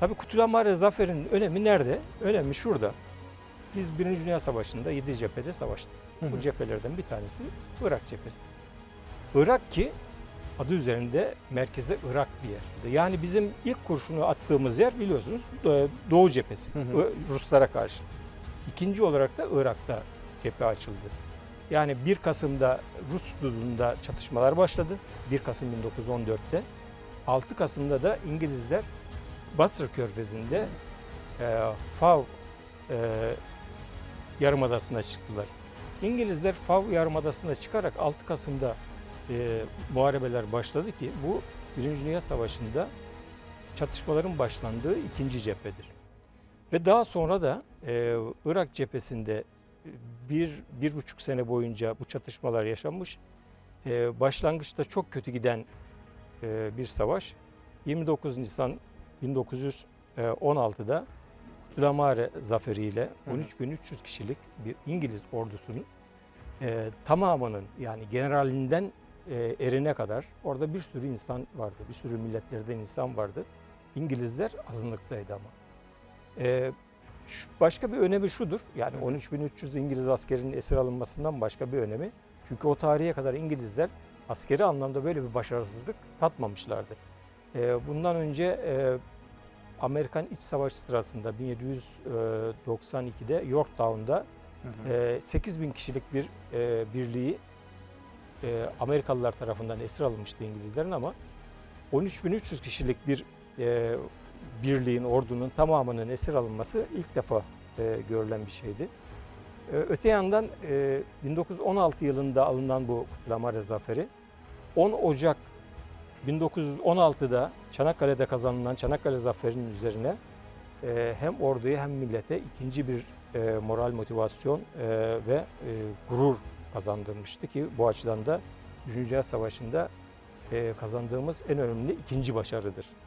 Tabii Kutluamare zaferinin önemi nerede? Önemi şurada. Biz Birinci Dünya Savaşı'nda 7 cephede savaştık. Hı hı. Bu cephelerden bir tanesi Irak cephesi. Irak ki adı üzerinde merkeze Irak bir yer. Yani bizim ilk kurşunu attığımız yer biliyorsunuz e, Doğu cephesi Hı hı. Ruslara karşı. İkinci olarak da Irak'ta cephe açıldı. Yani 1 Kasım'da Rus hududunda çatışmalar başladı. 1 Kasım 1914'te. 6 Kasım'da da İngilizler Basra Körfezi'nde e, Fav e, Yarımadası'na çıktılar. İngilizler Fav Yarımadası'na çıkarak 6 Kasım'da e, muharebeler başladı ki bu Birinci Dünya Savaşı'nda çatışmaların başlandığı ikinci cephedir. Ve daha sonra da e, Irak cephesinde e, bir, bir buçuk sene boyunca bu çatışmalar yaşanmış. E, başlangıçta çok kötü giden e, bir savaş. 29 Nisan 1916'da Kutlamare zaferiyle Hı hı. 13.300 kişilik bir İngiliz ordusunun e, tamamının yani generalinden e, erine kadar orada bir sürü insan vardı. Bir sürü milletlerden insan vardı. İngilizler azınlıktaydı ama. E, şu- başka bir önemi şudur. Yani Hı. 13.300 İngiliz askerinin esir alınmasından başka bir önemi. Çünkü o tarihe kadar İngilizler askeri anlamda böyle bir başarısızlık tatmamışlardı. E, bundan önce e, Amerikan İç Savaşı sırasında 1792'de Yorktown'da Hı hı. e, 8 bin kişilik bir e, birliği e, Amerikalılar tarafından esir alınmıştı İngilizlerin ama 13.300 kişilik bir e, birliğin, ordunun tamamının esir alınması ilk defa e, görülen bir şeydi. E, öte yandan e, 1916 yılında alınan bu Kutlamare Zaferi 10 Ocak 1916'da Çanakkale'de kazanılan Çanakkale Zaferi'nin üzerine e, hem orduya hem millete ikinci bir e, moral motivasyon e, ve gurur kazandırmıştı ki bu açıdan da 3. Dünya Savaşı'nda kazandığımız en önemli ikinci başarıdır.